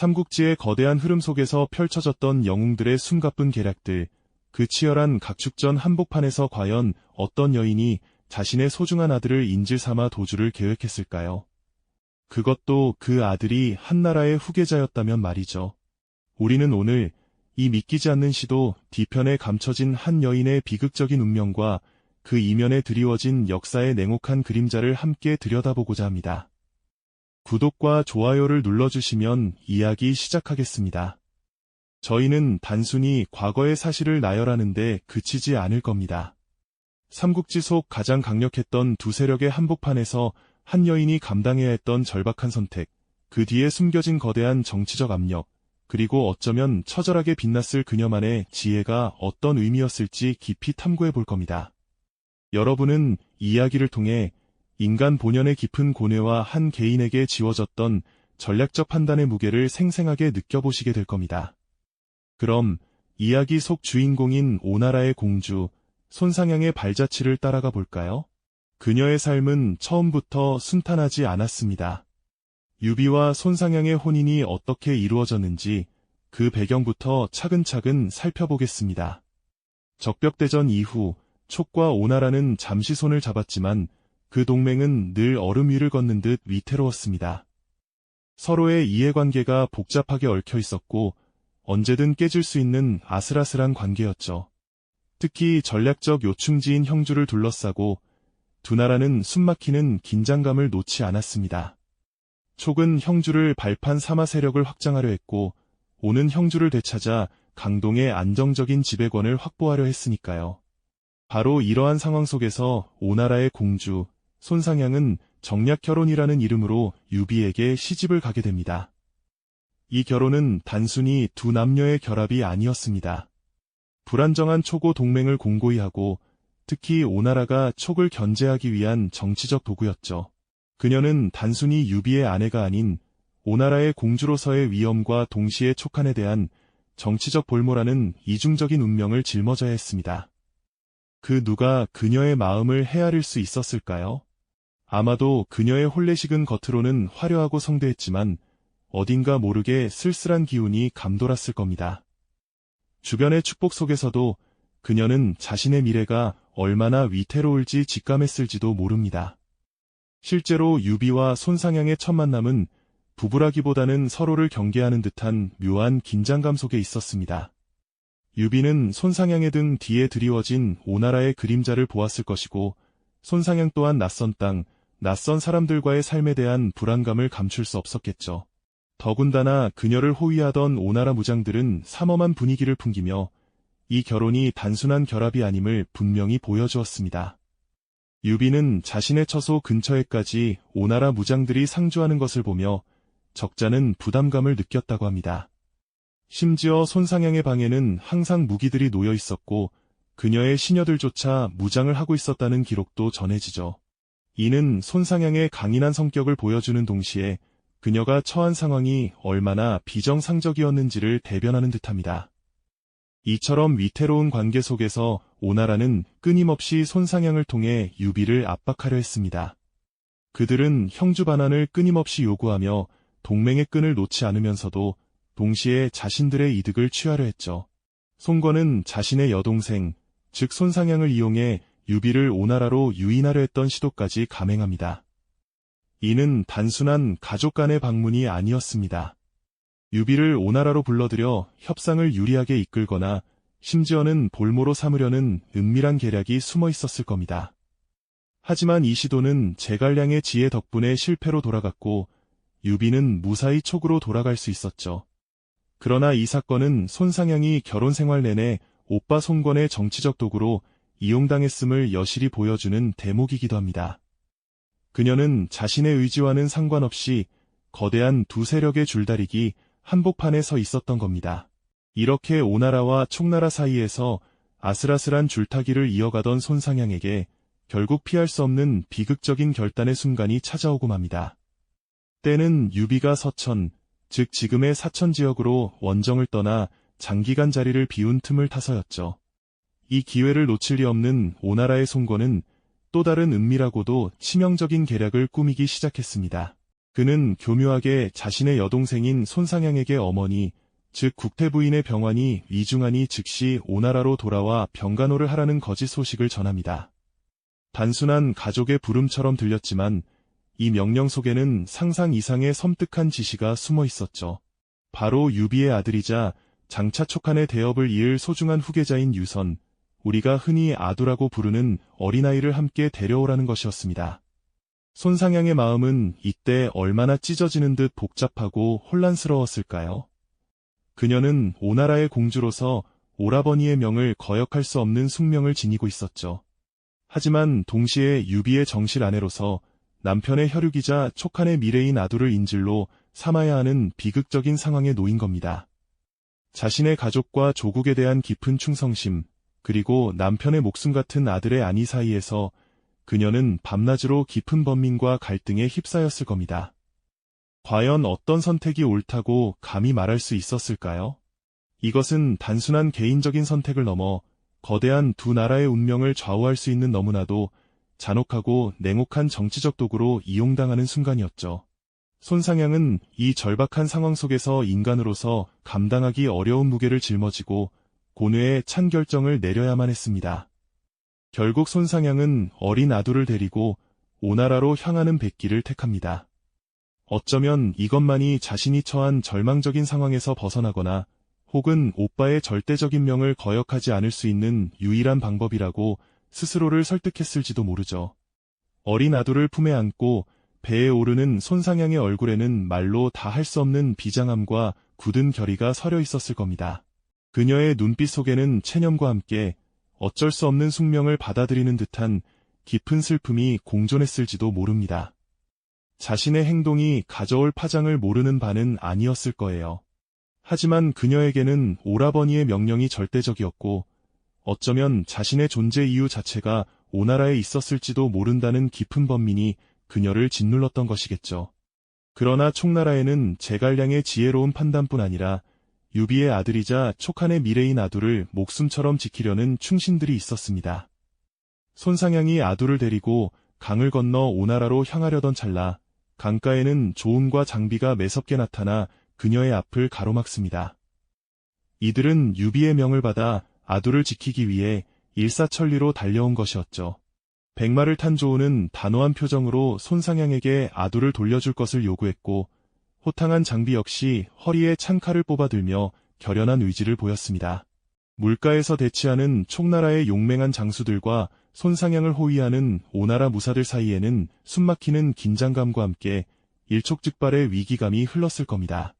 삼국지의 거대한 흐름 속에서 펼쳐졌던 영웅들의 숨가쁜 계략들, 그 치열한 각축전 한복판에서 과연 어떤 여인이 자신의 소중한 아들을 인질 삼아 도주를 계획했을까요? 그것도 그 아들이 한나라의 후계자였다면 말이죠. 우리는 오늘 이 믿기지 않는 시도 뒤편에 감춰진 한 여인의 비극적인 운명과 그 이면에 드리워진 역사의 냉혹한 그림자를 함께 들여다보고자 합니다. 구독과 좋아요를 눌러주시면 이야기 시작하겠습니다. 저희는 단순히 과거의 사실을 나열하는데 그치지 않을 겁니다. 삼국지 속 가장 강력했던 두 세력의 한복판에서 한 여인이 감당해야 했던 절박한 선택, 그 뒤에 숨겨진 거대한 정치적 압력, 그리고 어쩌면 처절하게 빛났을 그녀만의 지혜가 어떤 의미였을지 깊이 탐구해 볼 겁니다. 여러분은 이야기를 통해 인간 본연의 깊은 고뇌와 한 개인에게 지워졌던 전략적 판단의 무게를 생생하게 느껴보시게 될 겁니다. 그럼 이야기 속 주인공인 오나라의 공주 손상향의 발자취를 따라가 볼까요? 그녀의 삶은 처음부터 순탄하지 않았습니다. 유비와 손상향의 혼인이 어떻게 이루어졌는지 그 배경부터 차근차근 살펴보겠습니다. 적벽대전 이후 촉과 오나라는 잠시 손을 잡았지만 그 동맹은 늘 얼음 위를 걷는 듯 위태로웠습니다. 서로의 이해관계가 복잡하게 얽혀 있었고 언제든 깨질 수 있는 아슬아슬한 관계였죠. 특히 전략적 요충지인 형주를 둘러싸고 두 나라는 숨막히는 긴장감을 놓지 않았습니다. 촉은 형주를 발판 삼아 세력을 확장하려 했고 오는 형주를 되찾아 강동의 안정적인 지배권을 확보하려 했으니까요. 바로 이러한 상황 속에서 오나라의 공주 손상향은 정략 결혼이라는 이름으로 유비에게 시집을 가게 됩니다. 이 결혼은 단순히 두 남녀의 결합이 아니었습니다. 불안정한 초고 동맹을 공고히 하고 특히 오나라가 촉을 견제하기 위한 정치적 도구였죠. 그녀는 단순히 유비의 아내가 아닌 오나라의 공주로서의 위엄과 동시에 촉한에 대한 정치적 볼모라는 이중적인 운명을 짊어져야 했습니다. 그 누가 그녀의 마음을 헤아릴 수 있었을까요? 아마도 그녀의 혼례식은 겉으로는 화려하고 성대했지만 어딘가 모르게 쓸쓸한 기운이 감돌았을 겁니다. 주변의 축복 속에서도 그녀는 자신의 미래가 얼마나 위태로울지 직감했을지도 모릅니다. 실제로 유비와 손상향의 첫 만남은 부부라기보다는 서로를 경계하는 듯한 묘한 긴장감 속에 있었습니다. 유비는 손상향의 등 뒤에 드리워진 오나라의 그림자를 보았을 것이고 손상향 또한 낯선 땅, 낯선 사람들과의 삶에 대한 불안감을 감출 수 없었겠죠. 더군다나 그녀를 호위하던 오나라 무장들은 삼엄한 분위기를 풍기며 이 결혼이 단순한 결합이 아님을 분명히 보여주었습니다. 유비는 자신의 처소 근처에까지 오나라 무장들이 상주하는 것을 보며 적자는 부담감을 느꼈다고 합니다. 심지어 손상향의 방에는 항상 무기들이 놓여 있었고 그녀의 시녀들조차 무장을 하고 있었다는 기록도 전해지죠. 이는 손상향의 강인한 성격을 보여주는 동시에 그녀가 처한 상황이 얼마나 비정상적이었는지를 대변하는 듯합니다. 이처럼 위태로운 관계 속에서 오나라는 끊임없이 손상향을 통해 유비를 압박하려 했습니다. 그들은 형주 반환을 끊임없이 요구하며 동맹의 끈을 놓지 않으면서도 동시에 자신들의 이득을 취하려 했죠. 송건은 자신의 여동생, 즉 손상향을 이용해 유비를 오나라로 유인하려 했던 시도까지 감행합니다. 이는 단순한 가족 간의 방문이 아니었습니다. 유비를 오나라로 불러들여 협상을 유리하게 이끌거나 심지어는 볼모로 삼으려는 은밀한 계략이 숨어 있었을 겁니다. 하지만 이 시도는 제갈량의 지혜 덕분에 실패로 돌아갔고 유비는 무사히 촉으로 돌아갈 수 있었죠. 그러나 이 사건은 손상향이 결혼 생활 내내 오빠 송건의 정치적 도구로 이용당했음을 여실히 보여주는 대목이기도 합니다. 그녀는 자신의 의지와는 상관없이 거대한 두 세력의 줄다리기 한복판에 서 있었던 겁니다. 이렇게 오나라와 촉나라 사이에서 아슬아슬한 줄타기를 이어가던 손상향에게 결국 피할 수 없는 비극적인 결단의 순간이 찾아오고 맙니다. 때는 유비가 서천, 즉 지금의 사천 지역으로 원정을 떠나 장기간 자리를 비운 틈을 타서였죠. 이 기회를 놓칠 리 없는 오나라의 송건은 또 다른 은밀하고도 치명적인 계략을 꾸미기 시작했습니다. 그는 교묘하게 자신의 여동생인 손상향에게 어머니, 즉 국태부인의 병환이 위중하니 즉시 오나라로 돌아와 병간호를 하라는 거짓 소식을 전합니다. 단순한 가족의 부름처럼 들렸지만 이 명령 속에는 상상 이상의 섬뜩한 지시가 숨어 있었죠. 바로 유비의 아들이자 장차 촉한의 대업을 이을 소중한 후계자인 유선, 우리가 흔히 아두라고 부르는 어린아이를 함께 데려오라는 것이었습니다. 손상향의 마음은 이때 얼마나 찢어지는 듯 복잡하고 혼란스러웠을까요? 그녀는 오나라의 공주로서 오라버니의 명을 거역할 수 없는 숙명을 지니고 있었죠. 하지만 동시에 유비의 정실 아내로서 남편의 혈육이자 촉한의 미래인 아두를 인질로 삼아야 하는 비극적인 상황에 놓인 겁니다. 자신의 가족과 조국에 대한 깊은 충성심, 그리고 남편의 목숨 같은 아들의 안위 사이에서 그녀는 밤낮으로 깊은 번민과 갈등에 휩싸였을 겁니다. 과연 어떤 선택이 옳다고 감히 말할 수 있었을까요? 이것은 단순한 개인적인 선택을 넘어 거대한 두 나라의 운명을 좌우할 수 있는 너무나도 잔혹하고 냉혹한 정치적 도구로 이용당하는 순간이었죠. 손상향은 이 절박한 상황 속에서 인간으로서 감당하기 어려운 무게를 짊어지고 고뇌의 찬 결정을 내려야만 했습니다. 결국 손상향은 어린 아두를 데리고 오나라로 향하는 백기를 택합니다. 어쩌면 이것만이 자신이 처한 절망적인 상황에서 벗어나거나 혹은 오빠의 절대적인 명을 거역하지 않을 수 있는 유일한 방법이라고 스스로를 설득했을지도 모르죠. 어린 아두를 품에 안고 배에 오르는 손상향의 얼굴에는 말로 다 할 수 없는 비장함과 굳은 결의가 서려 있었을 겁니다. 그녀의 눈빛 속에는 체념과 함께 어쩔 수 없는 숙명을 받아들이는 듯한 깊은 슬픔이 공존했을지도 모릅니다. 자신의 행동이 가져올 파장을 모르는 바는 아니었을 거예요. 하지만 그녀에게는 오라버니의 명령이 절대적이었고 어쩌면 자신의 존재 이유 자체가 오나라에 있었을지도 모른다는 깊은 번민이 그녀를 짓눌렀던 것이겠죠. 그러나 총나라에는 제갈량의 지혜로운 판단뿐 아니라 유비의 아들이자 촉한의 미래인 아두를 목숨처럼 지키려는 충신들이 있었습니다. 손상향이 아두를 데리고 강을 건너 오나라로 향하려던 찰나 강가에는 조음과 장비가 매섭게 나타나 그녀의 앞을 가로막습니다. 이들은 유비의 명을 받아 아두를 지키기 위해 일사천리로 달려온 것이었죠. 백마를 탄 조우는 단호한 표정으로 손상향에게 아두를 돌려줄 것을 요구했고 호탕한 장비 역시 허리에 창칼을 뽑아들며 결연한 의지를 보였습니다. 물가에서 대치하는 총나라의 용맹한 장수들과 손상향을 호위하는 오나라 무사들 사이에는 숨막히는 긴장감과 함께 일촉즉발의 위기감이 흘렀을 겁니다.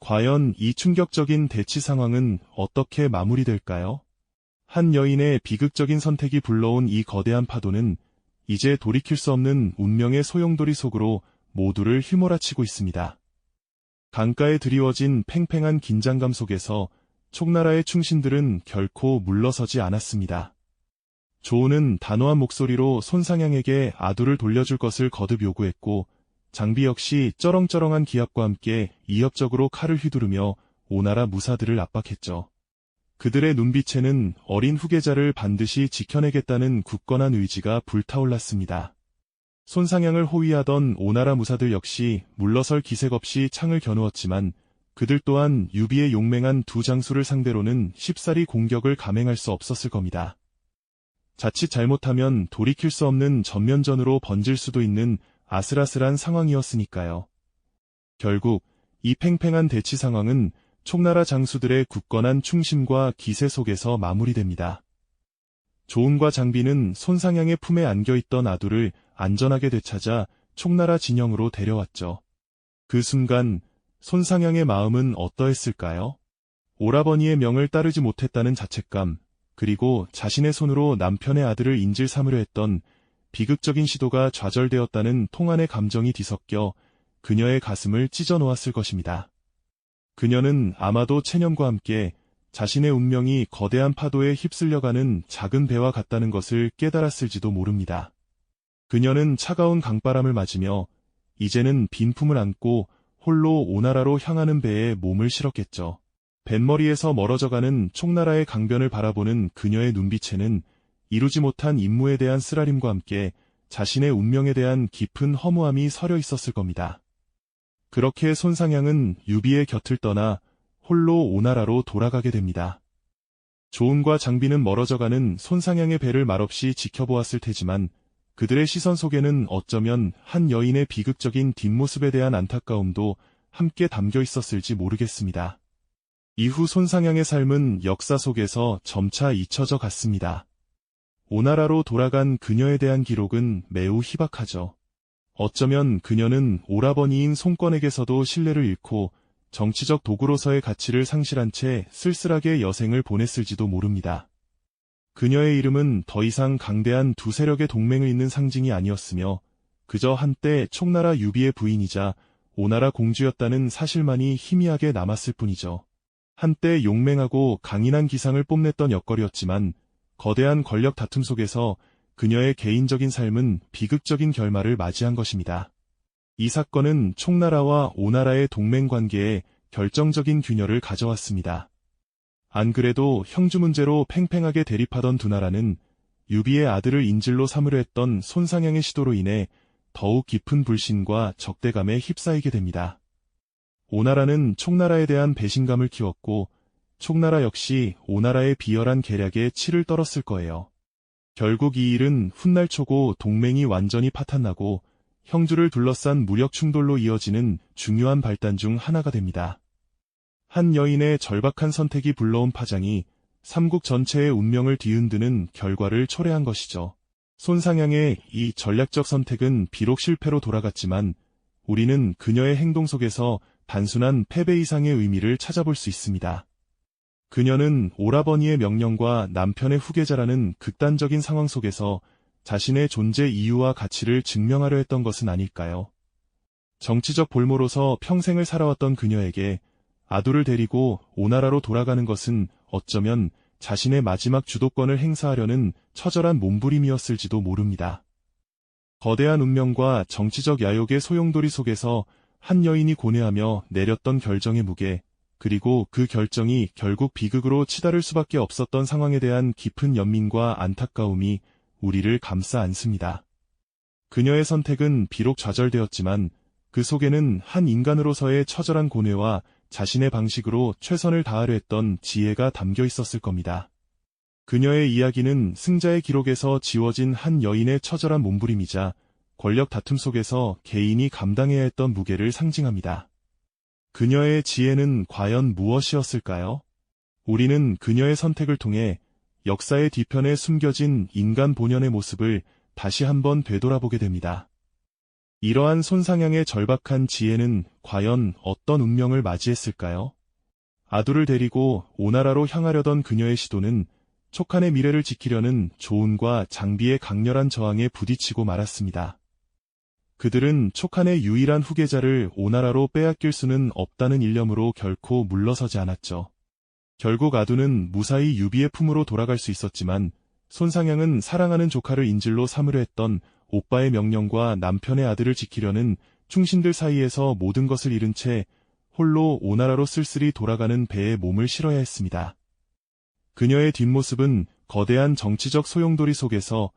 과연 이 충격적인 대치 상황은 어떻게 마무리될까요? 한 여인의 비극적인 선택이 불러온 이 거대한 파도는 이제 돌이킬 수 없는 운명의 소용돌이 속으로 모두를 휘몰아치고 있습니다. 강가에 드리워진 팽팽한 긴장감 속에서 총나라의 충신들은 결코 물러서지 않았습니다. 조우는 단호한 목소리로 손상향에게 아두를 돌려줄 것을 거듭 요구했고 장비 역시 쩌렁쩌렁한 기압과 함께 이협적으로 칼을 휘두르며 오나라 무사들을 압박했죠. 그들의 눈빛에는 어린 후계자를 반드시 지켜내겠다는 굳건한 의지가 불타올랐습니다. 손상향을 호위하던 오나라 무사들 역시 물러설 기색 없이 창을 겨누었지만 그들 또한 유비의 용맹한 두 장수를 상대로는 쉽사리 공격을 감행할 수 없었을 겁니다. 자칫 잘못하면 돌이킬 수 없는 전면전으로 번질 수도 있는 아슬아슬한 상황이었으니까요. 결국 이 팽팽한 대치 상황은 총나라 장수들의 굳건한 충심과 기세 속에서 마무리됩니다. 조은과 장비는 손상향의 품에 안겨있던 아두를 안전하게 되찾아 총나라 진영으로 데려왔죠. 그 순간 손상향의 마음은 어떠했을까요? 오라버니의 명을 따르지 못했다는 자책감, 그리고 자신의 손으로 남편의 아들을 인질 삼으려 했던 비극적인 시도가 좌절되었다는 통안의 감정이 뒤섞여 그녀의 가슴을 찢어 놓았을 것입니다. 그녀는 아마도 체념과 함께 자신의 운명이 거대한 파도에 휩쓸려가는 작은 배와 같다는 것을 깨달았을지도 모릅니다. 그녀는 차가운 강바람을 맞으며 이제는 빈품을 안고 홀로 오나라로 향하는 배에 몸을 실었겠죠. 뱃머리에서 멀어져가는 총나라의 강변을 바라보는 그녀의 눈빛에는 이루지 못한 임무에 대한 쓰라림과 함께 자신의 운명에 대한 깊은 허무함이 서려 있었을 겁니다. 그렇게 손상향은 유비의 곁을 떠나 홀로 오나라로 돌아가게 됩니다. 조은과 장비는 멀어져가는 손상향의 배를 말없이 지켜보았을 테지만 그들의 시선 속에는 어쩌면 한 여인의 비극적인 뒷모습에 대한 안타까움도 함께 담겨 있었을지 모르겠습니다. 이후 손상향의 삶은 역사 속에서 점차 잊혀져 갔습니다. 오나라로 돌아간 그녀에 대한 기록은 매우 희박하죠. 어쩌면 그녀는 오라버니인 송권에게서도 신뢰를 잃고 정치적 도구로서의 가치를 상실한 채 쓸쓸하게 여생을 보냈을지도 모릅니다. 그녀의 이름은 더 이상 강대한 두 세력의 동맹을 잇는 상징이 아니었으며 그저 한때 총나라 유비의 부인이자 오나라 공주였다는 사실만이 희미하게 남았을 뿐이죠. 한때 용맹하고 강인한 기상을 뽐냈던 역거리였지만 거대한 권력 다툼 속에서 그녀의 개인적인 삶은 비극적인 결말을 맞이한 것입니다. 이 사건은 총나라와 오나라의 동맹 관계에 결정적인 균열을 가져왔습니다. 안 그래도 형주 문제로 팽팽하게 대립하던 두 나라는 유비의 아들을 인질로 삼으려 했던 손상향의 시도로 인해 더욱 깊은 불신과 적대감에 휩싸이게 됩니다. 오나라는 총나라에 대한 배신감을 키웠고 총나라 역시 오나라의 비열한 계략에 치를 떨었을 거예요. 결국 이 일은 훗날 초고 동맹이 완전히 파탄나고 형주를 둘러싼 무력 충돌로 이어지는 중요한 발단 중 하나가 됩니다. 한 여인의 절박한 선택이 불러온 파장이 삼국 전체의 운명을 뒤흔드는 결과를 초래한 것이죠. 손상향의 이 전략적 선택은 비록 실패로 돌아갔지만 우리는 그녀의 행동 속에서 단순한 패배 이상의 의미를 찾아볼 수 있습니다. 그녀는 오라버니의 명령과 남편의 후계자라는 극단적인 상황 속에서 자신의 존재 이유와 가치를 증명하려 했던 것은 아닐까요? 정치적 볼모로서 평생을 살아왔던 그녀에게 아두를 데리고 오나라로 돌아가는 것은 어쩌면 자신의 마지막 주도권을 행사하려는 처절한 몸부림이었을지도 모릅니다. 거대한 운명과 정치적 야욕의 소용돌이 속에서 한 여인이 고뇌하며 내렸던 결정의 무게, 그리고 그 결정이 결국 비극으로 치달을 수밖에 없었던 상황에 대한 깊은 연민과 안타까움이 우리를 감싸 안습니다. 그녀의 선택은 비록 좌절되었지만 그 속에는 한 인간으로서의 처절한 고뇌와 자신의 방식으로 최선을 다하려 했던 지혜가 담겨 있었을 겁니다. 그녀의 이야기는 승자의 기록에서 지워진 한 여인의 처절한 몸부림이자 권력 다툼 속에서 개인이 감당해야 했던 무게를 상징합니다. 그녀의 지혜는 과연 무엇이었을까요? 우리는 그녀의 선택을 통해 역사의 뒤편에 숨겨진 인간 본연의 모습을 다시 한번 되돌아보게 됩니다. 이러한 손상향의 절박한 지혜는 과연 어떤 운명을 맞이했을까요? 아두를 데리고 오나라로 향하려던 그녀의 시도는 촉한의 미래를 지키려는 조은과 장비의 강렬한 저항에 부딪히고 말았습니다. 그들은 촉한의 유일한 후계자를 오나라로 빼앗길 수는 없다는 일념으로 결코 물러서지 않았죠. 결국 아두는 무사히 유비의 품으로 돌아갈 수 있었지만 손상향은 사랑하는 조카를 인질로 삼으려 했던 오빠의 명령과 남편의 아들을 지키려는 충신들 사이에서 모든 것을 잃은 채 홀로 오나라로 쓸쓸히 돌아가는 배에 몸을 실어야 했습니다. 그녀의 뒷모습은 거대한 정치적 소용돌이 속에서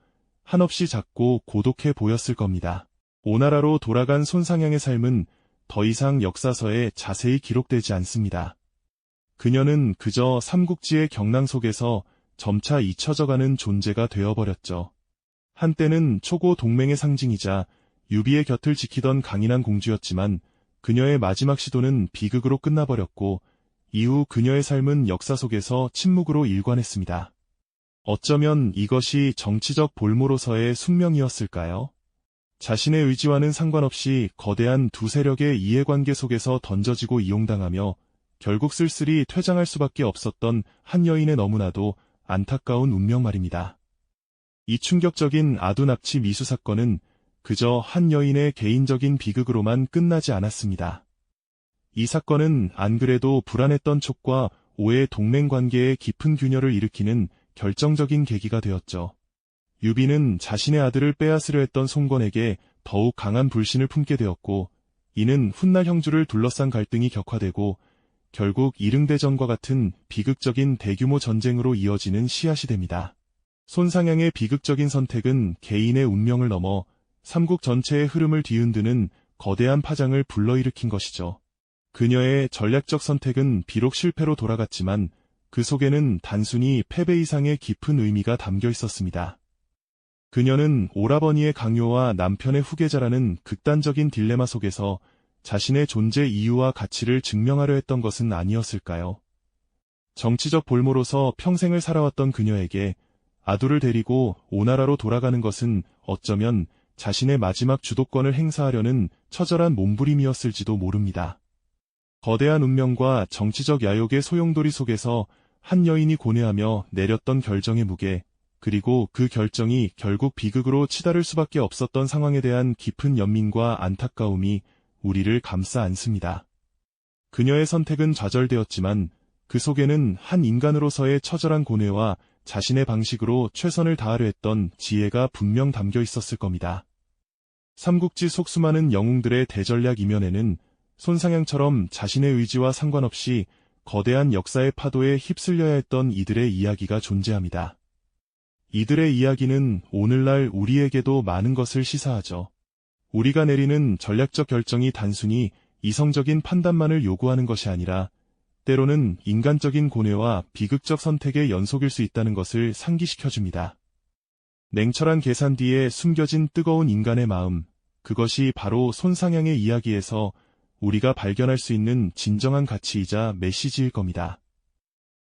한없이 작고 고독해 보였을 겁니다. 오나라로 돌아간 손상향의 삶은 더 이상 역사서에 자세히 기록되지 않습니다. 그녀는 그저 삼국지의 경랑 속에서 점차 잊혀져가는 존재가 되어버렸죠. 한때는 초고 동맹의 상징이자 유비의 곁을 지키던 강인한 공주였지만 그녀의 마지막 시도는 비극으로 끝나버렸고 이후 그녀의 삶은 역사 속에서 침묵으로 일관했습니다. 어쩌면 이것이 정치적 볼모로서의 숙명이었을까요? 자신의 의지와는 상관없이 거대한 두 세력의 이해관계 속에서 던져지고 이용당하며 결국 쓸쓸히 퇴장할 수밖에 없었던 한 여인의 너무나도 안타까운 운명 말입니다. 이 충격적인 아두 납치 미수 사건은 그저 한 여인의 개인적인 비극으로만 끝나지 않았습니다. 이 사건은 안 그래도 불안했던 촉과 오해 동맹 관계에 깊은 균열을 일으키는 결정적인 계기가 되었죠. 유비는 자신의 아들을 빼앗으려 했던 송건에게 더욱 강한 불신을 품게 되었고, 이는 훗날 형주를 둘러싼 갈등이 격화되고 결국 이릉대전과 같은 비극적인 대규모 전쟁으로 이어지는 씨앗이 됩니다. 손상향의 비극적인 선택은 개인의 운명을 넘어 삼국 전체의 흐름을 뒤흔드는 거대한 파장을 불러일으킨 것이죠. 그녀의 전략적 선택은 비록 실패로 돌아갔지만 그 속에는 단순히 패배 이상의 깊은 의미가 담겨 있었습니다. 그녀는 오라버니의 강요와 남편의 후계자라는 극단적인 딜레마 속에서 자신의 존재 이유와 가치를 증명하려 했던 것은 아니었을까요? 정치적 볼모로서 평생을 살아왔던 그녀에게 아두를 데리고 오나라로 돌아가는 것은 어쩌면 자신의 마지막 주도권을 행사하려는 처절한 몸부림이었을지도 모릅니다. 거대한 운명과 정치적 야욕의 소용돌이 속에서 한 여인이 고뇌하며 내렸던 결정의 무게, 그리고 그 결정이 결국 비극으로 치달을 수밖에 없었던 상황에 대한 깊은 연민과 안타까움이 우리를 감싸 안습니다. 그녀의 선택은 좌절되었지만 그 속에는 한 인간으로서의 처절한 고뇌와 자신의 방식으로 최선을 다하려 했던 지혜가 분명 담겨 있었을 겁니다. 삼국지 속 수많은 영웅들의 대전략 이면에는 손상향처럼 자신의 의지와 상관없이 거대한 역사의 파도에 휩쓸려야 했던 이들의 이야기가 존재합니다. 이들의 이야기는 오늘날 우리에게도 많은 것을 시사하죠. 우리가 내리는 전략적 결정이 단순히 이성적인 판단만을 요구하는 것이 아니라 때로는 인간적인 고뇌와 비극적 선택의 연속일 수 있다는 것을 상기시켜줍니다. 냉철한 계산 뒤에 숨겨진 뜨거운 인간의 마음, 그것이 바로 손상향의 이야기에서 우리가 발견할 수 있는 진정한 가치이자 메시지일 겁니다.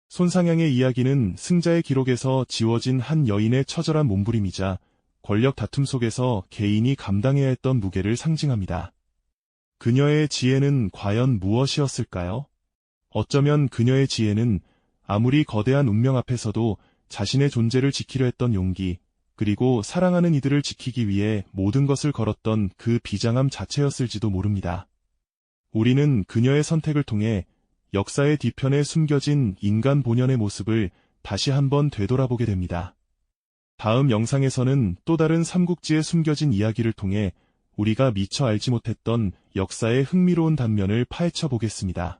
손상향의 이야기는 승자의 기록에서 지워진 한 여인의 처절한 몸부림이자 권력 다툼 속에서 개인이 감당해야 했던 무게를 상징합니다. 그녀의 지혜는 과연 무엇이었을까요? 어쩌면 그녀의 지혜는 아무리 거대한 운명 앞에서도 자신의 존재를 지키려 했던 용기, 그리고 사랑하는 이들을 지키기 위해 모든 것을 걸었던 그 비장함 자체였을지도 모릅니다. 우리는 그녀의 선택을 통해 역사의 뒤편에 숨겨진 인간 본연의 모습을 다시 한번 되돌아보게 됩니다. 다음 영상에서는 또 다른 삼국지에 숨겨진 이야기를 통해 우리가 미처 알지 못했던 역사의 흥미로운 단면을 파헤쳐 보겠습니다.